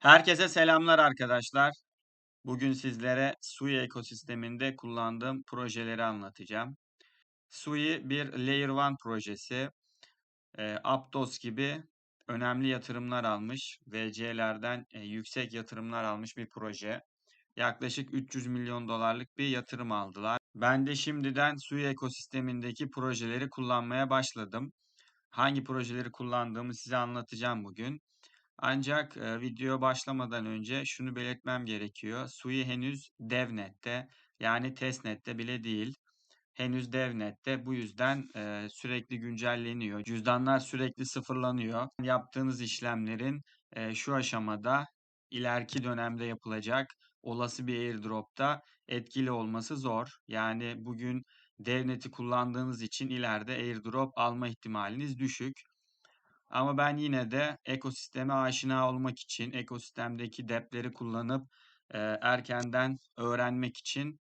Herkese selamlar arkadaşlar. Bugün sizlere Sui ekosisteminde kullandığım projeleri anlatacağım. Sui bir Layer 1 projesi. E, Aptos gibi önemli yatırımlar almış, VC'lerden e, yüksek yatırımlar almış bir proje. Yaklaşık 300 milyon dolarlık bir yatırım aldılar. Ben de şimdiden Sui ekosistemindeki projeleri kullanmaya başladım. Hangi projeleri kullandığımı size anlatacağım bugün. Ancak e, video başlamadan önce şunu belirtmem gerekiyor. Sui henüz DevNet'te yani testnet'te bile değil. Henüz DevNet'te bu yüzden e, sürekli güncelleniyor. Cüzdanlar sürekli sıfırlanıyor. Yaptığınız işlemlerin e, şu aşamada ileriki dönemde yapılacak olası bir airdrop'ta etkili olması zor. Yani bugün DevNet'i kullandığınız için ileride airdrop alma ihtimaliniz düşük. Ama ben yine de ekosisteme aşina olmak için, ekosistemdeki depleri kullanıp e, erkenden öğrenmek için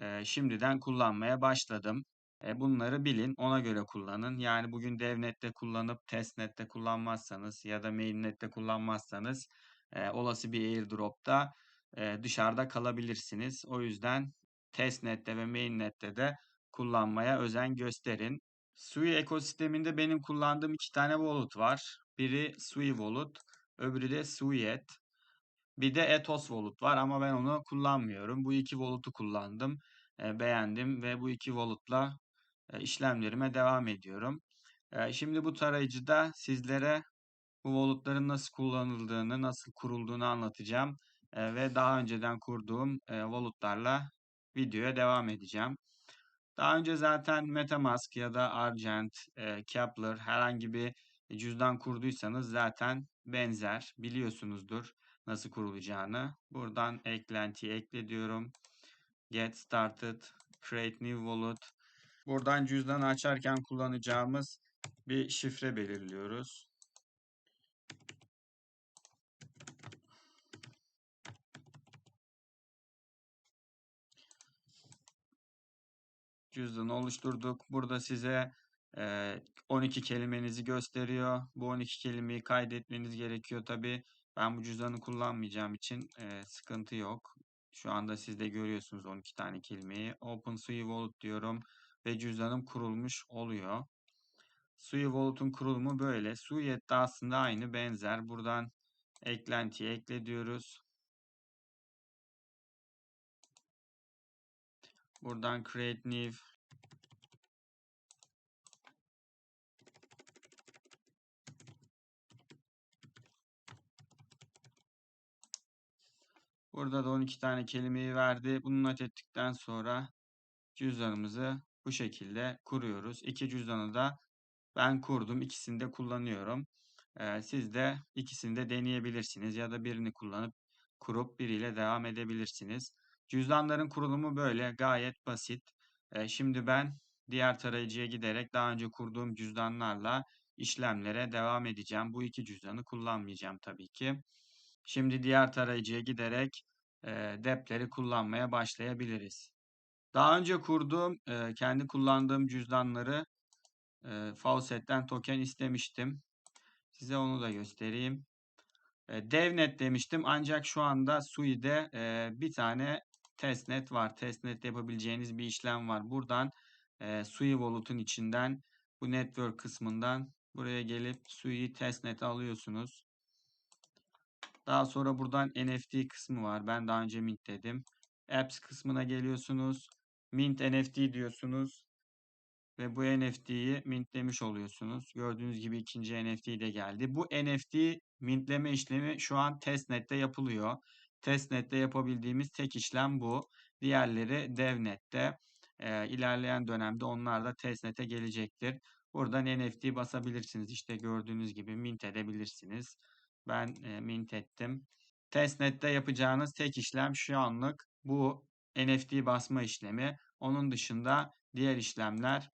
e, şimdiden kullanmaya başladım. E, bunları bilin, ona göre kullanın. Yani bugün DevNet'te kullanıp testnet'te kullanmazsanız ya da mainnet'te kullanmazsanız e, olası bir airdrop'ta e, dışarıda kalabilirsiniz. O yüzden testnet'te ve mainnet'te de kullanmaya özen gösterin. Sui ekosisteminde benim kullandığım iki tane wallet var. Biri Sui Wallet, öbürü de Suiet. Bir de Ethos Wallet var ama ben onu kullanmıyorum. Bu iki wallet'u kullandım, e, beğendim ve bu iki wallet'la e, işlemlerime devam ediyorum. E, şimdi bu tarayıcıda sizlere bu wallet'ların nasıl kullanıldığını, nasıl kurulduğunu anlatacağım ve daha önceden kurduğum e, wallet'larla videoya devam edeceğim. Daha önce zaten Metamask ya da Argent, e, Kepler herhangi bir cüzdan kurduysanız zaten benzer biliyorsunuzdur nasıl kurulacağını. Buradan eklentiyi ekle diyorum. Get started, create new wallet. Buradan cüzdanı açarken kullanacağımız bir şifre belirliyoruz. Cüzdanı oluşturduk. Burada size e, 12 kelimenizi gösteriyor. Bu 12 kelimeyi kaydetmeniz gerekiyor tabi. Ben bu cüzdanı kullanmayacağım için e, sıkıntı yok. Şu anda siz de görüyorsunuz 12 tane kelimeyi. OpenSui Wallet diyorum ve cüzdanım kurulmuş oluyor. Sui Wallet'un kurulumu böyle. Suiet de aslında aynı benzer. Buradan eklentiye ekle diyoruz. Buradan create new Burada da 12 tane kelimeyi verdi. Bunu not ettikten sonra cüzdanımızı bu şekilde kuruyoruz. İki cüzdanı da ben kurdum. İkisini de kullanıyorum. Ee, siz de ikisini de deneyebilirsiniz ya da birini kullanıp kurup biriyle devam edebilirsiniz. Cüzdanların kurulumu böyle gayet basit. Şimdi ben diğer tarayıcıya giderek daha önce kurduğum cüzdanlarla işlemlere devam edeceğim. Bu iki cüzdanı kullanmayacağım tabii ki. Şimdi diğer tarayıcıya giderek depleri kullanmaya başlayabiliriz. Daha önce kurduğum, kendi kullandığım cüzdanları Faucet'ten token istemiştim. Size onu da göstereyim. DevNet demiştim ancak şu anda Sui'de bir tane testnet var. Testnet yapabileceğiniz bir işlem var. Buradan e, Sui Wallet'un içinden bu network kısmından buraya gelip Sui testnet'i alıyorsunuz. Daha sonra buradan NFT kısmı var. Ben daha önce mint dedim. Apps kısmına geliyorsunuz. Mint NFT diyorsunuz. Ve bu NFT'yi mintlemiş oluyorsunuz. Gördüğünüz gibi ikinci NFT de geldi. Bu NFT mintleme işlemi şu an testnet'te yapılıyor. Testnet'te yapabildiğimiz tek işlem bu. Diğerleri DevNet'te. E, ilerleyen dönemde onlar da testnet'e gelecektir. Buradan NFT basabilirsiniz. İşte gördüğünüz gibi mint edebilirsiniz. Ben e, mint ettim. Testnet'te yapacağınız tek işlem şu anlık bu NFT basma işlemi. Onun dışında diğer işlemler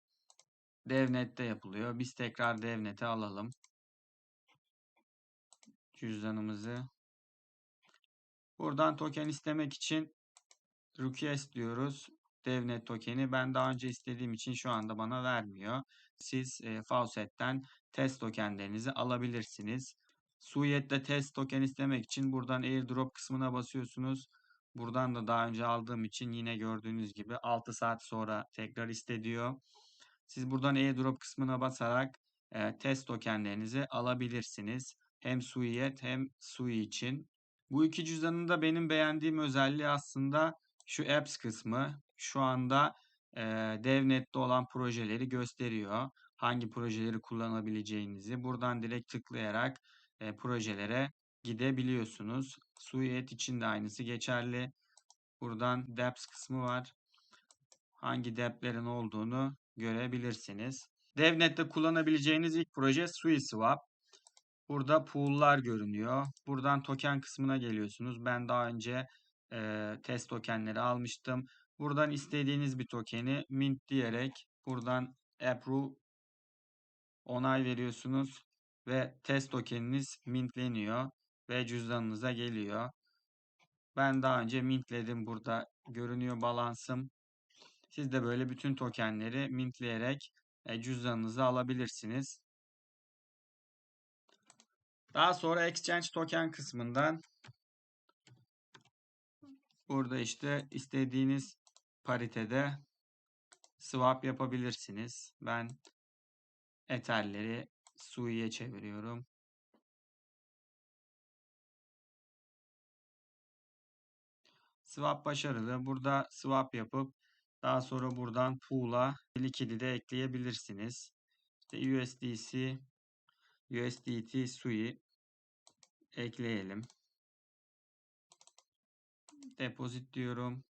DevNet'te yapılıyor. Biz tekrar DevNet'e alalım. Cüzdanımızı. Buradan token istemek için request diyoruz. DevNet tokeni ben daha önce istediğim için şu anda bana vermiyor. Siz e, Faucet'ten test tokenlerinizi alabilirsiniz. Suiyet'te test token istemek için buradan airdrop kısmına basıyorsunuz. Buradan da daha önce aldığım için yine gördüğünüz gibi 6 saat sonra tekrar istediyor. Siz buradan airdrop kısmına basarak e, test tokenlerinizi alabilirsiniz. Hem Suiyet hem Sui için. Bu iki cüzdanın da benim beğendiğim özelliği aslında şu apps kısmı. Şu anda e, DevNet'te olan projeleri gösteriyor. Hangi projeleri kullanabileceğinizi. Buradan direkt tıklayarak e, projelere gidebiliyorsunuz. Suiyet için de aynısı geçerli. Buradan dApps kısmı var. Hangi dApp'lerin olduğunu görebilirsiniz. DevNet'te kullanabileceğiniz ilk proje SuiSwap. Burada pool'lar görünüyor. Buradan token kısmına geliyorsunuz. Ben daha önce e, test tokenleri almıştım. Buradan istediğiniz bir tokeni mint diyerek buradan approve onay veriyorsunuz ve test tokeniniz mintleniyor ve cüzdanınıza geliyor. Ben daha önce mintledim burada görünüyor balansım. Siz de böyle bütün tokenleri mintleyerek e, cüzdanınıza alabilirsiniz. Daha sonra exchange token kısmından burada işte istediğiniz paritede swap yapabilirsiniz. Ben Ether'leri Sui'ye çeviriyorum. Swap başarılı. Burada swap yapıp daha sonra buradan pool'a likidi de ekleyebilirsiniz. İşte USDC, USDT Sui ekleyelim. Deposit diyorum.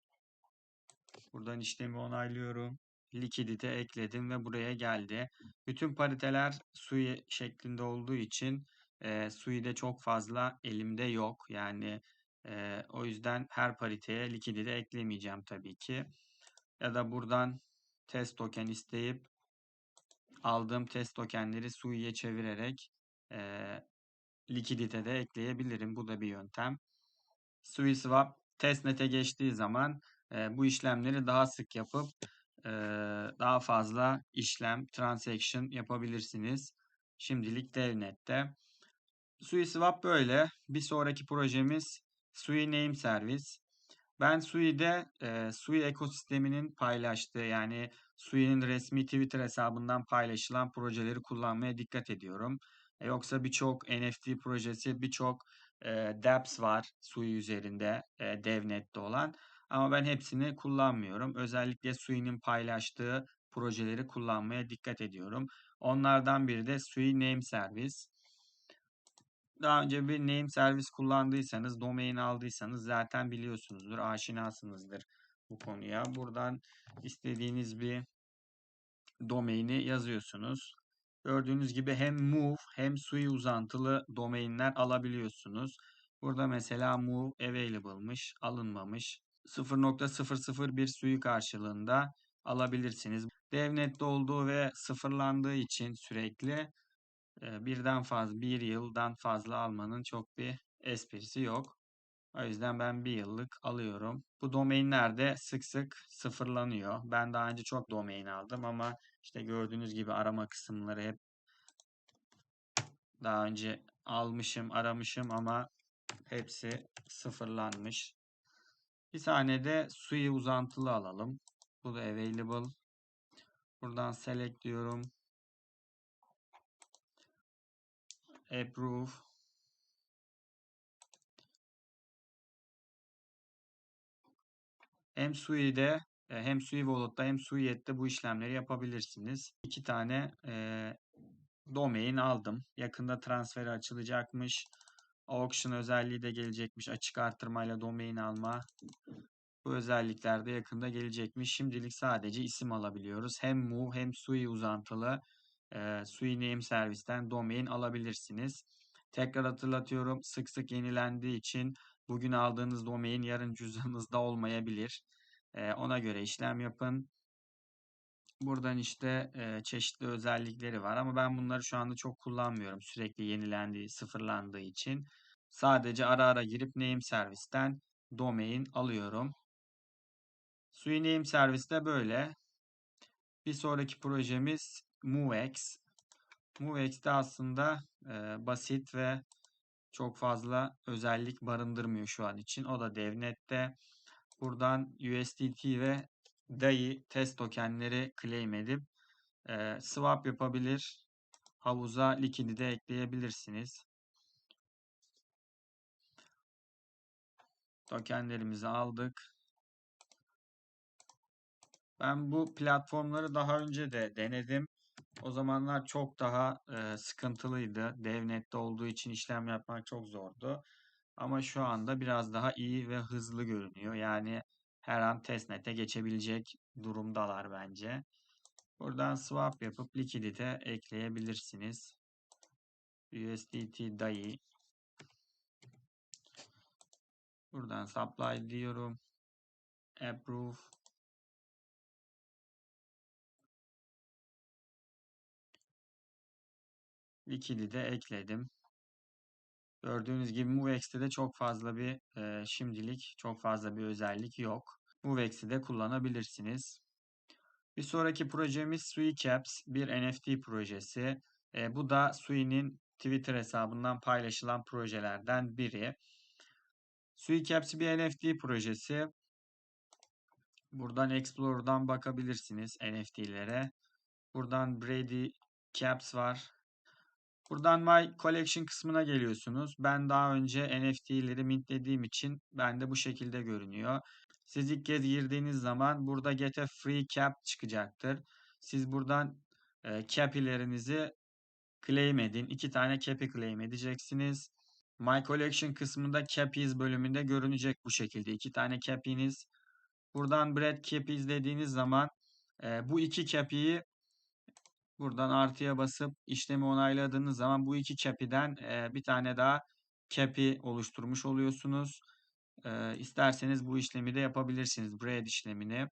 Buradan işlemi onaylıyorum. Likidite ekledim ve buraya geldi. Bütün pariteler Sui şeklinde olduğu için e, Sui'de çok fazla elimde yok. Yani e, o yüzden her pariteye likidite eklemeyeceğim tabii ki. Ya da buradan test token isteyip aldığım test tokenleri Sui'ye çevirerek e, likidite ekleyebilirim. Bu da bir yöntem. SuiSwap testnet'e geçtiği zaman e, bu işlemleri daha sık yapıp e, daha fazla işlem, transaction yapabilirsiniz. Şimdilik DevNet'te. SuiSwap böyle. Bir sonraki projemiz Sui Name Service. Ben Sui'de e, Sui ekosisteminin paylaştığı yani Sui'nin resmi Twitter hesabından paylaşılan projeleri kullanmaya dikkat ediyorum. E, yoksa birçok NFT projesi, birçok e, dApps var Sui üzerinde e, DevNet'te olan. Ama ben hepsini kullanmıyorum. Özellikle Sui'nin paylaştığı projeleri kullanmaya dikkat ediyorum. Onlardan biri de Sui Name Service. Daha önce bir name servis kullandıysanız, domain aldıysanız zaten biliyorsunuzdur, aşinasınızdır bu konuya. Buradan istediğiniz bir domaini yazıyorsunuz. Gördüğünüz gibi hem move hem sui uzantılı domainler alabiliyorsunuz. Burada mesela move available'mış, alınmamış. 0.001 sui karşılığında alabilirsiniz. DevNet'te olduğu ve sıfırlandığı için sürekli birden fazla, bir yıldan fazla almanın çok bir esprisi yok. O yüzden ben bir yıllık alıyorum. Bu domainler de sık sık sıfırlanıyor. Ben daha önce çok domain aldım ama işte gördüğünüz gibi arama kısımları hep daha önce almışım, aramışım ama hepsi sıfırlanmış. Bir tane de suyu uzantılı alalım. Bu da available. Buradan select diyorum. Approve. Hem Sui'de hem Sui Wallet'ta hem Suiet'te bu işlemleri yapabilirsiniz. İki tane e, domain aldım. Yakında transferi açılacakmış. Auction özelliği de gelecekmiş. Açık artırmayla domain alma. Bu özellikler de yakında gelecekmiş. Şimdilik sadece isim alabiliyoruz. Hem Move hem Sui uzantılı e, Sui servisten domain alabilirsiniz. Tekrar hatırlatıyorum. Sık sık yenilendiği için bugün aldığınız domain yarın cüzdanınızda olmayabilir. E, ona göre işlem yapın. Buradan işte e, çeşitli özellikleri var ama ben bunları şu anda çok kullanmıyorum. Sürekli yenilendiği, sıfırlandığı için. Sadece ara ara girip name servisten domain alıyorum. Sui name serviste böyle. Bir sonraki projemiz MoveX. MoveX'te aslında e, basit ve çok fazla özellik barındırmıyor şu an için. O da DevNet'te. Buradan USDT ve DAI test tokenleri claim edip e, swap yapabilir. Havuza likidi de ekleyebilirsiniz. Tokenlerimizi aldık. Ben bu platformları daha önce de denedim. O zamanlar çok daha e, sıkıntılıydı. DevNet'te olduğu için işlem yapmak çok zordu. Ama şu anda biraz daha iyi ve hızlı görünüyor. Yani her an testnet'e geçebilecek durumdalar bence. Buradan swap yapıp likidite ekleyebilirsiniz. USDT DAI. Buradan supply diyorum. Approve. Likidi de ekledim. Gördüğünüz gibi MoveX'te de çok fazla bir e, şimdilik çok fazla bir özellik yok. MoveX'i de kullanabilirsiniz. Bir sonraki projemiz Sui Caps bir NFT projesi. E, bu da Sui'nin Twitter hesabından paylaşılan projelerden biri. Sui Caps bir NFT projesi. Buradan Explorer'dan bakabilirsiniz NFT'lere. Buradan Brady Caps var. Buradan My Collection kısmına geliyorsunuz. Ben daha önce NFT'leri mintlediğim için bende bu şekilde görünüyor. Siz ilk kez girdiğiniz zaman burada Get a Free Cap çıkacaktır. Siz buradan e, cap'ilerinizi claim edin. İki tane cap'i claim edeceksiniz. My Collection kısmında Cappies bölümünde görünecek bu şekilde. İki tane cap'iniz. Buradan Bread Cappies dediğiniz zaman e, bu iki cap'iyi Buradan artıya basıp işlemi onayladığınız zaman bu iki cap'iden e, bir tane daha cap'i oluşturmuş oluyorsunuz. E, isterseniz bu işlemi de yapabilirsiniz. Bread işlemini.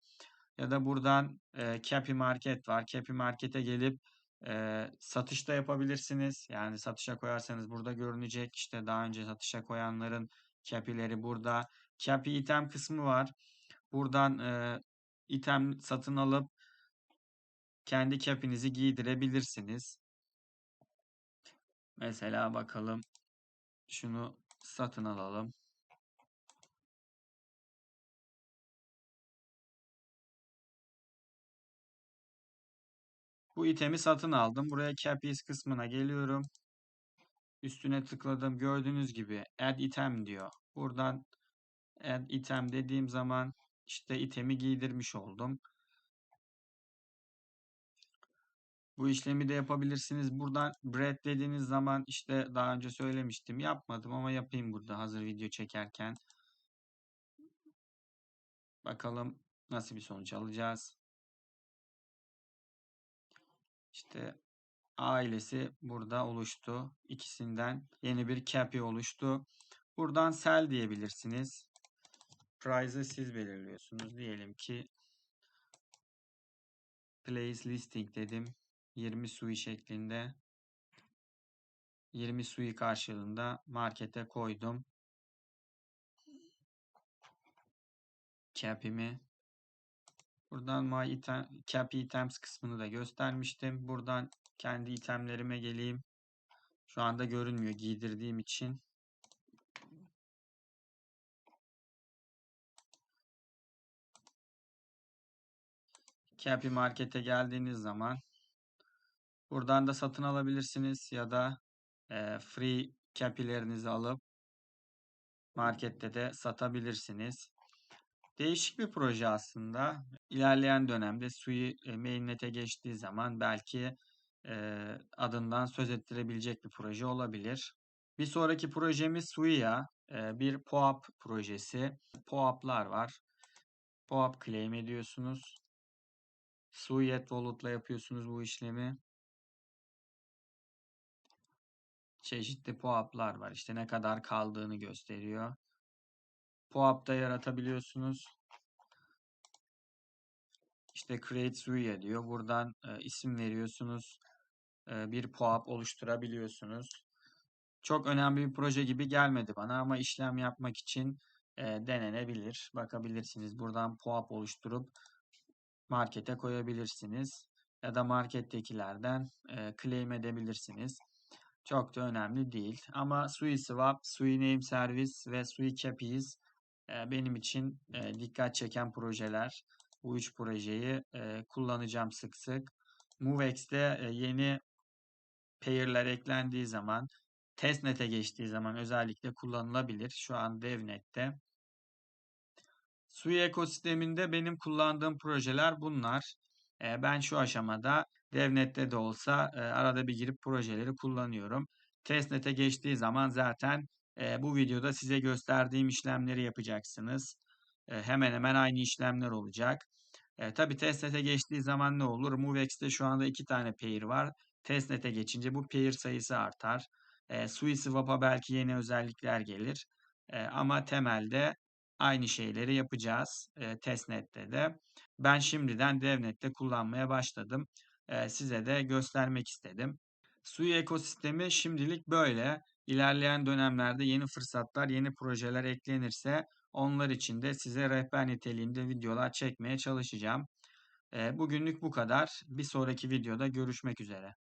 Ya da buradan e, Capi Market var. Capi Market'e gelip e, satış da yapabilirsiniz. Yani satışa koyarsanız burada görünecek. İşte daha önce satışa koyanların Capi'leri burada. Capi item kısmı var. Buradan e, item satın alıp kendi cap'inizi giydirebilirsiniz. Mesela bakalım. Şunu satın alalım. Bu itemi satın aldım. Buraya cappies kısmına geliyorum. Üstüne tıkladım. Gördüğünüz gibi add item diyor. Buradan add item dediğim zaman işte itemi giydirmiş oldum. Bu işlemi de yapabilirsiniz. Buradan bread dediğiniz zaman işte daha önce söylemiştim. Yapmadım ama yapayım burada hazır video çekerken. Bakalım nasıl bir sonuç alacağız. İşte ailesi burada oluştu. İkisinden yeni bir capi oluştu. Buradan sell diyebilirsiniz. Price'ı siz belirliyorsunuz. Diyelim ki place listing dedim. 20 sui şeklinde 20 sui karşılığında markete koydum. Cap'imi buradan my item, cap items kısmını da göstermiştim. Buradan kendi itemlerime geleyim. Şu anda görünmüyor giydirdiğim için. Capi markete geldiğiniz zaman Buradan da satın alabilirsiniz ya da e, free capilerinizi alıp markette de satabilirsiniz. Değişik bir proje aslında. İlerleyen dönemde Sui mainnet'e geçtiği zaman belki e, adından söz ettirebilecek bir proje olabilir. Bir sonraki projemiz Sui'ya e, bir POAP projesi. POAP'lar var. POAP claim ediyorsunuz. Suiyet Wallet'la yapıyorsunuz bu işlemi. Çeşitli POAP'lar var. İşte ne kadar kaldığını gösteriyor. POAP da yaratabiliyorsunuz. İşte create Suya diyor. Buradan e, isim veriyorsunuz. E, bir POAP oluşturabiliyorsunuz. Çok önemli bir proje gibi gelmedi bana ama işlem yapmak için e, denenebilir. Bakabilirsiniz. Buradan POAP oluşturup markete koyabilirsiniz. Ya da markettekilerden e, claim edebilirsiniz. Çok da önemli değil. Ama SuiSwap, SuiName Service ve SuiCapiz e, benim için e, dikkat çeken projeler. Bu üç projeyi e, kullanacağım sık sık. MoveX'te e, yeni pair'ler eklendiği zaman, testnet'e geçtiği zaman özellikle kullanılabilir. Şu an DevNet'te. Sui ekosisteminde benim kullandığım projeler bunlar. Ben şu aşamada DevNet'te de olsa e, arada bir girip projeleri kullanıyorum. Testnet'e geçtiği zaman zaten e, bu videoda size gösterdiğim işlemleri yapacaksınız. E, hemen hemen aynı işlemler olacak. E, tabii testnet'e geçtiği zaman ne olur? MoveX'te şu anda iki tane pair var. Testnet'e geçince bu pair sayısı artar. E, SuiSwap'a belki yeni özellikler gelir. E, ama temelde aynı şeyleri yapacağız e, testnet'te de. Ben şimdiden DevNet'te kullanmaya başladım. Size de göstermek istedim. Sui ekosistemi şimdilik böyle. İlerleyen dönemlerde yeni fırsatlar, yeni projeler eklenirse onlar için de size rehber niteliğinde videolar çekmeye çalışacağım. Bugünlük bu kadar. Bir sonraki videoda görüşmek üzere.